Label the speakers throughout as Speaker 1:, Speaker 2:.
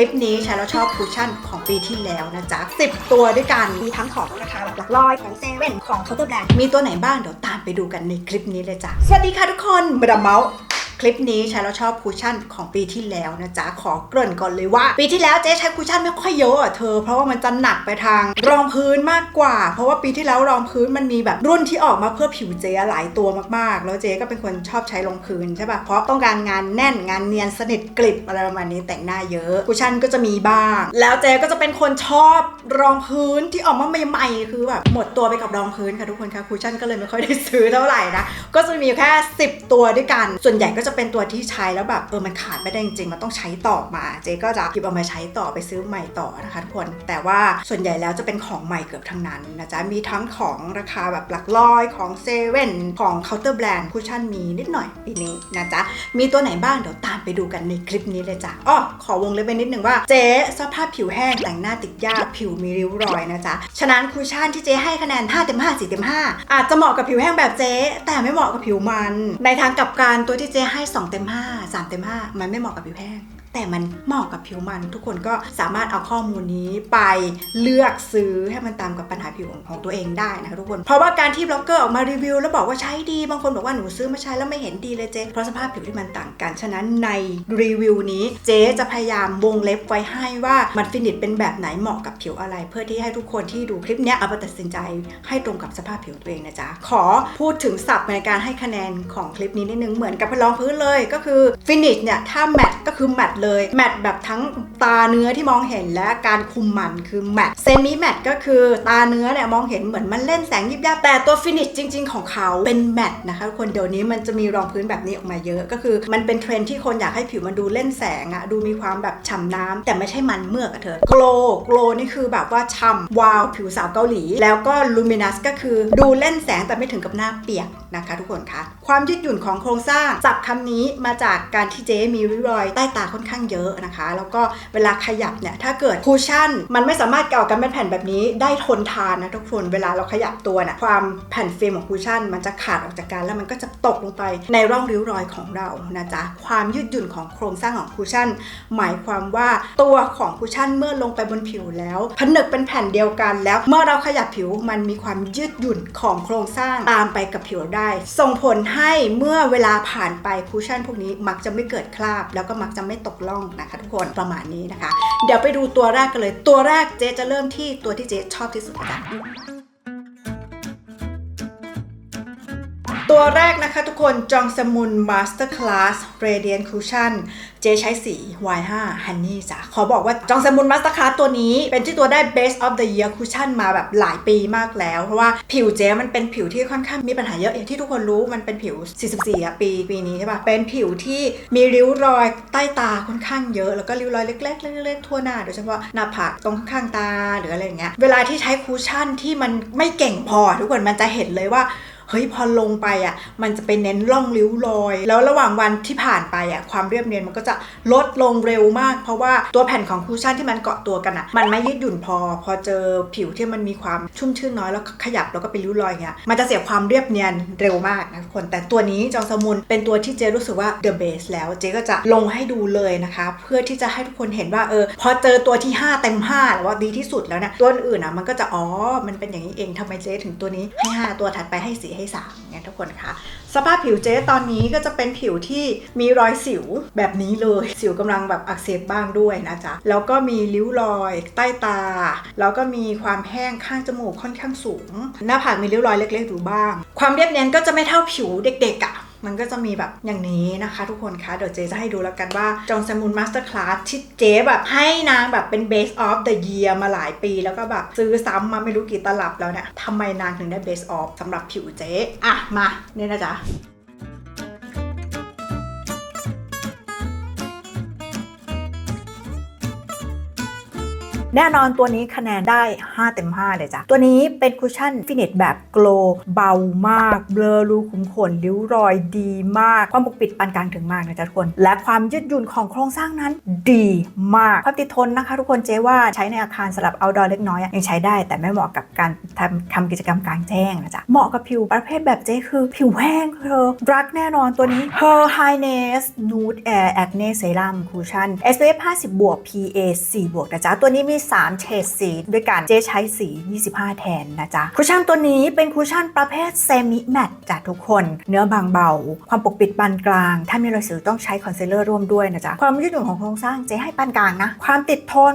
Speaker 1: ลิปนี้ใช้แล้วชอบคุชชั่นของปีที่แล้วนะจ๊ะ 10 ตัวด้วยกัน
Speaker 2: มีทั้งของราคาแบบหลักร้อยของเซเว่นของเคาน์เตอร์แบรนด์
Speaker 1: มีตัวไหนบ้างเดี๋ยวตามไปดูกันในคลิปนี้เลยจ้ะ สวัสดีค่ะทุกคนบดาเมาส์ คลิปนี้ใช้แล้วชอบคุชชั่นของปีที่แล้วนะจ๊ะขอเกริ่นก่อนเลยว่า ปีที่แล้วเจ๊ใช้คุชชั่นไม่ค่อยเยอะอะเธอ เพราะว่ามันจะหนักไปทางรองพื้นมากกว่า เพราะว่าปีที่แล้วรองพื้นมันมีแบบรุ่นที่ออกมาเพื่อผิวเจ๊หลายตัวมากๆ แล้วเจ๊ก็เป็นคนชอบใช้รองพื้นใช่ป่ะเพราะต้องการงานแน่นงานเนียนสนิทกริบอะไรประมาณนี้แต่งหน้าเยอะคุชชั่นก็จะมีบ้าง แล้วเจ๊ก็จะเป็นคนชอบรองพื้นที่ออกมาใหม่ๆคือแบบหมดตัวไปกับรองพื้นค่ะทุกคนค่ะคุชชั่นก็เลยไม่ค่อยได้ซื้อเท่าไหร่นะก็จะมีอยู่แค่ 10 ตัวด้วยกัน ส่วนใหญ่ก็จะจะเป็นตัวที่ใช้แล้วแบบเออมันขาดไม่ได้จริงๆมันต้องใช้ต่อมา เจ๊ก็จะหยิบเอามาใช้ต่อไปซื้อใหม่ต่อนะคะทุกคน แต่ว่าส่วนใหญ่แล้วจะเป็นของใหม่เกือบทั้งนั้นนะจ๊ะมีทั้งของราคาแบบหลักร้อยของเซเว่นของเคาน์เตอร์แบรนด์คุชชั่นมีนิดหน่อยปีนี้นะจ๊ะมีตัวไหนบ้างเดี๋ยวตามไปดูกันในคลิปนี้เลยจ้ะอ้อขอวงเล็บไปนิดนึงว่าเจ๊สภาพผิวแห้งแต่งหน้าติดยากผิวมีริ้วรอยนะจ๊ะฉะนั้นคุชชั่นที่เจ๊ให้คะแนน5เต็ม5 4เต็ม5อาจจะเหมาะกับผิวแห้งแบบเจ๊แต่ไม่เหมาะกับผิวมัน ในทางกลับกันตัวที่เจ๊ใให้สองเต็มห้าสามเต็มห้ามันไม่เหมาะกับผิวแห้ง แต่มันเหมาะกับผิวมัน ทุกคนก็สามารถเอาข้อมูลนี้ไปเลือกซื้อให้มันตามกับปัญหาผิวของตัวเองได้นะคะทุกคน เพราะว่าการที่บล็อกเกอร์ออกมารีวิว แล้วบอกว่าใช้ดีบางคนบอกว่าหนูซื้อมาใช้แล้วไม่เห็นดีเลยเจ๊เพราะสภาพผิวที่มันต่างกัน ฉะนั้นในรีวิวนี้เจ๊จะพยายามวงเล็บไว้ให้ว่ามันฟินิชเป็นแบบไหนเหมาะกับผิวอะไร เพื่อที่ให้ทุกคนที่ดูคลิปนี้เอาไปตัดสินใจให้ตรงกับสภาพผิวตัวเองนะจ๊ะขอพูดถึงศัพท์ในการให้คะแนนของคลิปนี้นิดนึงเหมือนกับรองพื้นเลยก็คือฟินิชเนี่ยถ้าแมทก็คือแมทเลย แมทแบบทั้งตาเนื้อที่มองเห็นและการคุมมันคือแมทเซมิแมทก็คือตาเนื้อเนี่ยมองเห็นเหมือนมันเล่นแสงยิบยับแต่ตัวฟินิชจริง ๆ ของเขาเป็นแมทนะคะคนเดี๋ยวนี้มันจะมีรองพื้นแบบนี้ออกมาเยอะก็คือ มันเป็นเทรนที่คนอยากให้ผิวมันดูเล่นแสงอะดูมีความแบบฉ่ำน้ำแต่ไม่ใช่มันเมือกอะเธอโกลโกลนี่คือแบบว่าฉ่ำวาวผิวสาวเกาหลี แล้วก็ลูมินัสก็คือดูเล่นแสงแต่ไม่ถึงกับหน้าเปียกนะคะทุกคนคะความยืดหยุ่นของโครงสร้างจับคำนี้มาจากการที่เจ๊มีริ้วรอยใต้ตาค่อนข้างเยอะนะคะ แล้วก็เวลาขยับเนี่ยถ้าเกิดคูชั่น มันไม่สามารถเก่ากันเป็นแผ่นแบบนี้ได้ทนทานนะทุกคนเวลาเราขยับตัวเนี่ยความแผ่นฟิล์มของคูชั่น มันจะขาดออกจากกันแล้วมันก็จะตกลงไปในร่องริ้วรอยของเรานะจ๊ะความยืดหยุ่นของโครงสร้างของคูชั่น หมายความว่าตัวของคูชั่นเมื่อลงไปบนผิวแล้วผนึกเป็นแผ่นเดียวกันแล้ว เมื่อเราขยับผิวมันมีความยืดหยุ่นของโครงสร้างตามไปกับผิวได้ส่งผลให้เมื่อเวลาผ่านไปคูชั่นพวกนี้มักจะไม่เกิดคราบ แล้วก็มักจะไม่ตกล่องนะคะทุกคนประมาณนี้นะคะ เดี๋ยวไปดูตัวแรกกันเลย ตัวแรกเจ๊จะเริ่มที่ตัวที่เจ๊ชอบที่สุดกัน ตัวแรกนะคะทุกคนจองสมุน Master Class Radiant Cushion เจใช้สี Y5 Honey จ้ะขอบอกว่าจองสมุน Master Class ตัวนี้ เป็นที่ตัวได้ Best of the Year Cushion มาแบบหลายปีมากแล้ว เพราะว่าผิวเจมันเป็นผิวที่ค่อนข้างมีปัญหาเยอะอย่างที่ทุกคนรู้มันเป็นผิว 44 ปีปีนี้ใช่ปะเป็นผิวที่มีริ้วรอยใต้ตาค่อนข้างเยอะ แล้วก็ริ้วรอยเล็กๆเล็กๆทั่วหน้าโดยเฉพาะหน้าผากตรงข้างตาหรืออะไรอย่างเงี้ยเวลาที่ใช้คูชั่นที่มันไม่เก่งพอ ทุกคนมันจะเห็นเลยว่า เฮ้ยพอลงไปอะมันจะไปเน้นร่องริ้วรอย แล้วระหว่างวันที่ผ่านไปอะความเรียบเนียนมันก็จะลดลงเร็วมาก เพราะว่าตัวแผ่นของคูชั่นที่มันเกาะตัวกันอะมันไม่ยืดหยุ่นพอ พอเจอผิวที่มันมีความชุ่มชื่นน้อยแล้วขยับแล้วก็เป็นริ้วรอยเงี้ยมันจะเสียความเรียบเนียนเร็วมากนะทุกคนแต่ตัวนี้จองสมุนเป็นตัวที่เจรู้สึกว่า the best แล้วเจก็จะลงให้ดูเลยนะคะ เพื่อที่จะให้ทุกคนเห็นว่าเออพอเจอตัวที่ 5 เต็ม5หรือว่าดีที่สุดแล้วเนะตัวอื่นอะมันก็จะอ๋อมันเป็นอย่างนี้เองทำไมเจถึงตัวนี้ให้ 5 ตัวถัดไปให้4ให้3เนี่ยทุกคนคะสภาพผิวเจ๊ตอนนี้ก็จะเป็นผิวที่มีรอยสิวแบบนี้เลย สิวกำลังแบบอักเสบบ้างด้วยนะจ๊ะ แล้วก็มีริ้วรอยใต้ตา แล้วก็มีความแห้งข้างจมูกค่อนข้างสูง หน้าผากมีริ้วรอยเล็กๆอยู่บ้าง ความเรียบเนียนก็จะไม่เท่าผิวเด็กๆอะ่ะ มันก็จะมีแบบอย่างนี้นะคะทุกคนคะเดี๋ยวเจจะให้ดูแล้วกันว่าจองซมูนมาสเตอร์คลาสที่เจแบบให้นางแบบเป็น Base of the Year มาหลายปี แล้วก็แบบซื้อซ้ำมาไม่รู้กี่ตลับแล้วเนี่ยทำไมนางถึงได้ Base of สำหรับผิวเจอะมาเนี่ยนะจ๊ะ แน่นอนตัวนี้คะแนนได้ 5 เต็ม 5 เลยจ้ะ ตัวนี้เป็นคุชชั่นฟินิชแบบโกลเบามาก เบลอรูขุมขนริ้วรอยดีมาก ความปกปิดปานกลางถึงมากนะจ๊ะทุกคน และความยืดหยุ่นของโครงสร้างนั้นดีมาก ความติดทนนะคะ ทุกคนเจ๊ว่าใช้ในอาคารสำหรับ outdoor เล็กน้อยยังใช้ได้ แต่ไม่เหมาะกับการทำทำกิจกรรมกลางแจ้งนะจ๊ะ เหมาะกับผิวประเภทแบบเจ๊คือ ผิวแห้งเธอรักแน่นอนตัวนี้ Her Highness Nude Air Acne Serum Cushion SPF 50 บวก PA 4 บวกนะจ๊ะ ตัวนี้มี3 เฉดสีด้วยกันเจ๊ใช้สี 25 แทนนะจ๊ะคุชชั่นตัวนี้เป็นคุชชั่นประเภทเซมิแมตจ้ะทุกคน เนื้อบางเบา ความปกปิดปานกลาง ถ้ามีรอยสิวต้องใช้คอนซีลเลอร์ร่วมด้วยนะจ๊ะความยืดหยุ่นของโครงสร้างเจ๊ให้ปานกลางนะ ความติดทน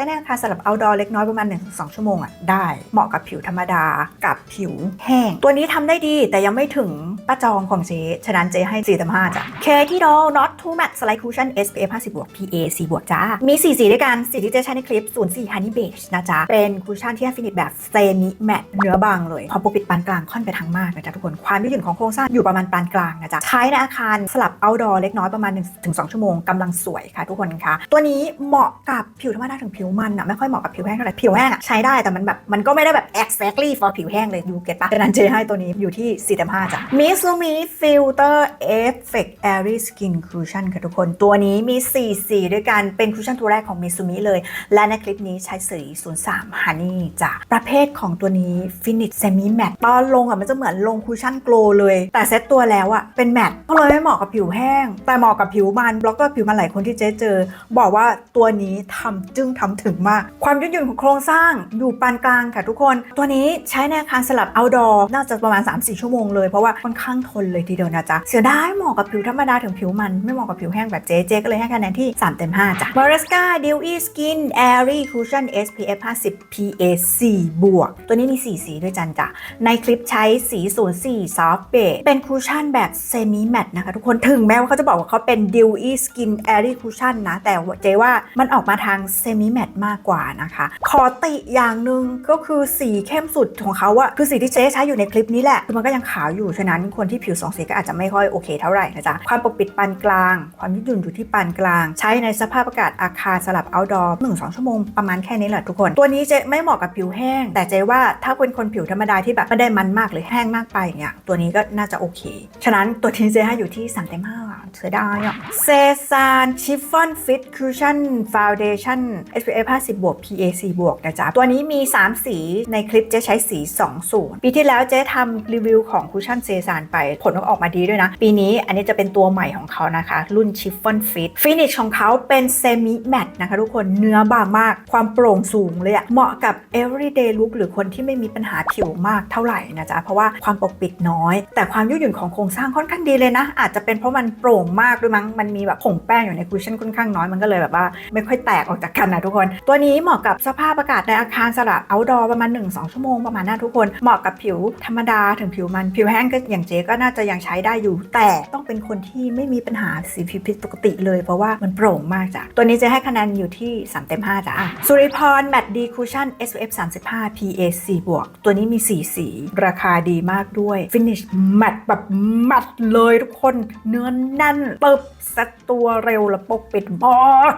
Speaker 1: ช้ในอาคารสำหรับ outdoor เล็กน้อยประมาณ 1-2 ชั่วโมงอะได้ เหมาะกับผิวธรรมดากับผิวแห้ง ตัวนี้ทำได้ดีแต่ยังไม่ถึงป้าจองของเจ๊ฉะนั้นเจ๊ให้4เต็ม5จ้ะ k t d o not too matte slide cushion SPF 50บวก PA 4บวกจ้า มี 4 สีด้วยกัน สีที่เจ๊ใช้ในคลิป 04 honey beige นะจ๊ะ เป็นคุชชั่นที่ให้ฟินิชแบบเซมิแมตเนื้อบางเลยความปกปิดปานกลางค่อนไปทางมากนะจ๊ะทุกคน ความยืดหยุ่นของโครงสร้างอยู่ประมาณปานกลางนะจ๊ะ ใช้ในอาคารสลับ outdoor เล็กน้อยประมาณ1-2ชั่วโมงกำลังสวยค่ะทุกคนคะตัวนี้เหมาะกับผิวธรรมดาถึงผิวมันอะไม่ค่อยเหมาะกับผิวแห้งเท่าไหร่ผิวแห้งอะใช้ได้แต่มันแบบมันก็ไม่ได้แบบ exactly for ผิวแห้งเลยดูเก็ตปะดังนั้นเจให้ตัวนี้อยู่ที่4เต็ม5จ้ะ Miss Lumi Filter Effect Airy Skin Cushion ค่ะทุกคนตัวนี้มี 4 สีด้วยกันเป็นคุชชั่นตัวแรกของ Mitsumi เลย และในคลิปนี้ใช้สี 03 Honey จ้ะประเภทของตัวนี้ Finish Semi Matte ตอนลงอะมันจะเหมือนลงคุชชั่นโกลเลย แต่เซตตัวแล้วอะเป็นแมตก็เลยไม่เหมาะกับผิวแห้ง แต่เหมาะกับผิวมันบล็อกเกอร์ผิวมันหลายคนที่เจ๊เจอ บอกว่าตัวนี้ทำจึ้งทำถึงมาก ความยืดหยุ่นของโครงสร้างอยู่ปานกลางค่ะทุกคน ตัวนี้ใช้ในอาคารสลับ outdoor น่าจะประมาณ 3-4 ชั่วโมงเลย เพราะว่าค่อนข้างทนเลยทีเดียวนะจ๊ะ เสียดายเหมาะกับผิวธรรมดาถึงผิวมันไม่เหมาะกับผิวแห้งแบบเจ๊เจ๊ก็เลยให้คะแนนที่ 3 เต็ม 5 จ้ะ m a r e s c a Dewy Skin Airy Cushion SPF 50 PA 4บวกตัวนี้มี 4 สีด้วยจันจ้ะในคลิปใช้สี04 Soft Beige เป็นคุชชั่นแบบเซมิแมตนะคะทุกคนถึงแม้ว่าเขาจะบอกว่าเขาเป็น Dewy Skin Airy Cushion นะแต่เจ๊ว่ามันออกมาทางเซมิแมตมากกว่านะคะ ขอติอย่างหนึ่งก็คือสีเข้มสุดของเขาอะคือสีที่เจ๊ใช้อยู่ในคลิปนี้แหละคือมันก็ยังขาวอยู่ฉะนั้นคนที่ผิวสองสีก็อาจจะไม่ค่อยโอเคเท่าไหร่นะจ๊ะความปกปิดปานกลาง ความยืดหยุ่นอยู่ที่ปานกลาง ใช้ในสภาพอากาศอาคารสลับ outdoor 1-2ชั่วโมงประมาณแค่นี้แหละทุกคน ตัวนี้เจ๊ไม่เหมาะกับผิวแห้ง แต่เจ๊ว่าถ้าเป็นคนผิวธรรมดาที่แบบไม่ได้มันมากหรือแห้งมากไปเงี้ยตัวนี้ก็น่าจะโอเค ฉะนั้นตัวที่เจ๊ให้อยู่ที่3เต็ม5อะเสียดายอะเซซานชิฟฟ่อนฟิตคูชั่นฟาวเดชั่น SPF 50 บวก PA 4บวกนะจ๊ะ ตัวนี้มี 3 สีในคลิปเจ๊ใช้สี20ปีที่แล้วเจ๊ทำรีวิวของคูชั่นเซซานไป ผลออกมาดีด้วยนะ ปีนี้อันนี้จะเป็นตัวใหม่ของเขานะคะ รุ่นชิฟฟ่อนฟิตฟินิชของเขาเป็นเซมิแมตนะคะทุกคนเนื้อบางมาก ความโปร่งสูงเลยอะเหมาะกับ everyday look หรือคนที่ไม่มีปัญหาผิวมากเท่าไหร่นะจ๊ะ เพราะว่าความปกปิดน้อย แต่ความยืดหยุ่นของโครงสร้างค่อนข้างดีเลยนะ อาจจะเป็นเพราะมันโปร่งมากด้วยมั้งมันมีแบบผงแป้งอยู่ในคุชชั่นค่อนข้างน้อยมันก็เลยแบบว่าไม่ค่อยแตกออกจากกันนะทุกคนตัวนี้เหมาะกับสภาพอากาศในอาคารสลับ outdoor ประมาณ 1-2 ชั่วโมงประมาณนั้นทุกคน เหมาะกับผิวธรรมดาถึงผิวมันผิวแห้งก็อย่างเจ๊ก็น่าจะยังใช้ได้อยู่ แต่ต้องเป็นคนที่ไม่มีปัญหาสีผิวผิดปกติเลย เพราะว่ามันโปร่งมากจ้ะตัวนี้จะให้คะแนนอยู่ที่ 3 เต็ม 5จ้ะสุริพรแมตต์ดีคูชั่น SPF 35 PA 4บวกตัวนี้มี 4 สี ราคาดีมากด้วย Finish แมตต์แบบแมตต์เลยทุกคนเนื้อแน่นเติบสัตัวเร็วและปกปิดมาก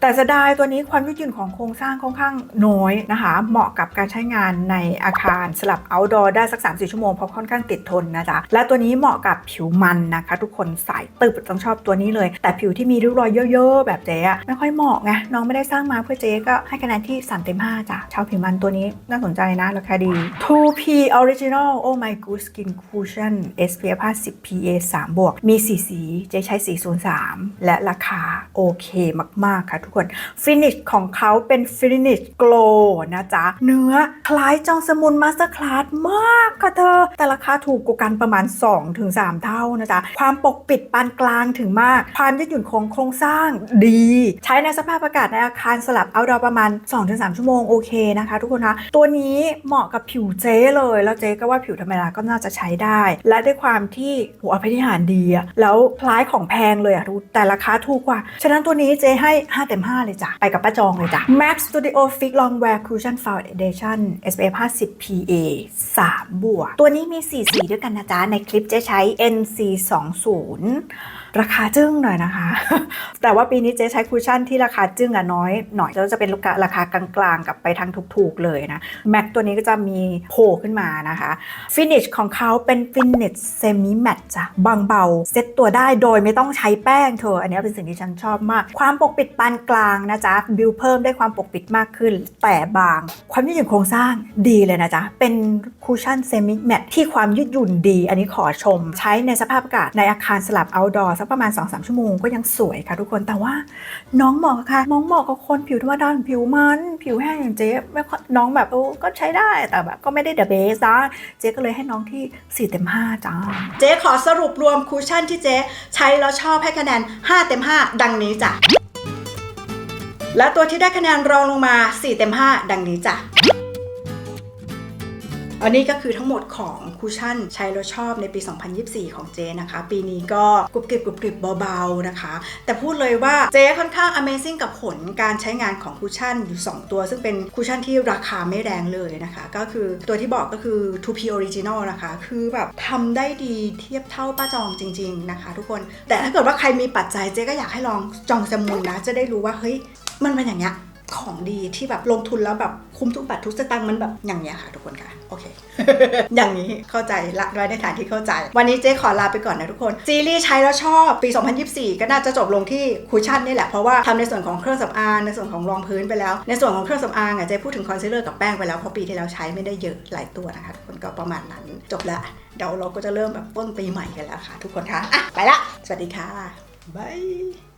Speaker 1: แต่เสียดายตัวนี้ความยืดยุ่นของโครงสร้างค่อนข้างน้อยนะคะ เหมาะกับการใช้งานในอาคารสลับ outdoor ได้สัก 3-4 ชั่วโมงเพราะค่อนข้างติดทนนะจ๊ะและตัวนี้เหมาะกับผิวมันนะคะ ทุกคนสายตึบต้องชอบตัวนี้เลย แต่ผิวที่มีริ้วรอยเยอะๆ แบบเจ๊ไม่ค่อยเหมาะไงน้องไม่ได้สร้างมาเพื่อเจ๊ก็ให้คะแนนที่3เต็ม5จ้ะชาวผิวมันตัวนี้น่าสนใจนะราคาดี 2P Original Oh My Good Skin Cushion SPF 50 PA 3บวกมีสีสีเจ๊ใช้สี03 และราคาโอเคมากๆค่ะทุกคนฟินิชของเขาเป็นฟินิชโกลนะจ๊ะ เนื้อคล้ายจองสมุนมาสเตอร์คลาสมากค่ะเธอ แต่ราคาถูกกว่ากันประมาณ 2-3 เท่านะจ๊ะ ความปกปิดปานกลางถึงมาก ความยืดหยุ่นของโครงสร้างดี ใช้ในสภาพอากาศในอาคารสลับเอาดอประมาณ 2-3 ชั่วโมงโอเคนะคะทุกคนนะ ตัวนี้เหมาะกับผิวเจ๊เลย แล้วเจ๊ก็ว่าผิวธรรมดาก็น่าจะใช้ได้ และด้วยความที่หัวอภินิหารดีอะแล้วคล้ายของแพงเลยอะทุกแต่ราคาถูกกว่า ฉะนั้นตัวนี้เจ๊ให้ 5 เต็ม 5 เลยจ้ะ ไปกับป้าจองจ้ะ Max Studio Fix Longwear Cushion Foundation SPF 50 PA 3 บวก ตัวนี้มี 4 สีด้วยกันนะจ๊ะ ในคลิปเจ๊ใช้ NC 2 0ราคาจึ้งหน่อยนะคะ แต่ว่าปีนี้เจ๊ใช้คุชชั่นที่ราคาจึ้งอะน้อยหน่อยแล้วจะเป็นราคากลางๆ กับไปทางถูกๆเลยนะแม็กตัวนี้ก็จะมีโผล่ขึ้นมานะคะฟินิชของเขาเป็นฟินิชเซมิแมตจ้ะบางเบาเซ็ตตัวได้โดยไม่ต้องใช้แป้งเธอ อันนี้เป็นสิ่งที่ฉันชอบมาก ความปกปิดปานกลางนะจ๊ะบิวเพิ่มได้ความปกปิดมากขึ้น แต่บาง ความยืดหยุ่นโครงสร้างดีเลยนะจ๊ะเป็นคุชชั่นเซมิแมตที่ความยืดหยุ่นดี อันนี้ขอชม ใช้ในสภาพอากาศในอาคารสลับ outdoor สักประมาณ 2-3 ชั่วโมงก็ยังสวยค่ะทุกคนแต่ว่าน้องเหมาะค่ะน้องเหมาะกับคนผิวธรรมดาผิวมันผิวแห้งอย่างเจ๊ไม่น้องแบบโอ้ก็ใช้ได้แต่แบบก็ไม่ได้เดอะเบสนะเจ๊ก็เลยให้น้องที่ 4 เต็ม 5 จ้า เจ๊ขอสรุปรวมคุชชั่นที่เจ๊ใช้แล้วชอบให้คะแนน 5 เต็ม 5 ดังนี้จ้ะและตัวที่ได้คะแนนรองลงมา 4 เต็ม 5 ดังนี้จ้ะอันนี้ก็คือทั้งหมดของ คูชั่นใช้แล้วชอบในปี 2024 ของเจนะคะ ปีนี้ก็กรุบกริบกรุบกริบเบาๆนะคะ แต่พูดเลยว่าเจค่อนข้าง Amazing กับผลการใช้งานของคูชั่นอยู่ 2 ตัว ซึ่งเป็นคูชั่นที่ราคาไม่แรงเลยนะคะ ก็คือตัวที่บอกก็คือ 2P Original นะคะ คือแบบทำได้ดีเทียบเท่าป้าจองจริง ๆนะคะ ทุกคนแต่ถ้าเกิดว่าใครมีปัจจัยเจก็อยากให้ลองจองจำมุนนะจะได้รู้ว่าเฮ้ยมันเป็นอย่างเงี้ย ของดีที่แบบลงทุนแล้วแบบคุ้มทุกบาททุกสตางค์มันแบบอย่างเนี้ยค่ะทุกคนค่ะโอเค อย่างนี้เข้าใจละไว้ในฐานที่เข้าใจ วันนี้เจ๊ขอลาไปก่อนนะทุกคน ซีรีส์ใช้แล้วชอบปี 2024 ก็น่าจะจบลงที่คูชั่นนี่แหละ เพราะว่าทำในส่วนของเครื่องสำอางในส่วนของรองพื้นไปแล้ว ในส่วนของเครื่องสำอางอะเจ๊พูดถึงคอนซีลเลอร์กับแป้งไปแล้วเพราะปีที่แล้วใช้ไม่ได้เยอะหลายตัวนะคะทุกคนก็ประมาณนั้นจบละเดี๋ยวเราก็จะเริ่มแบบต้นปีใหม่กันแล้วค่ะ ทุกคนคะอะไปละสวัสดีค่ะบาย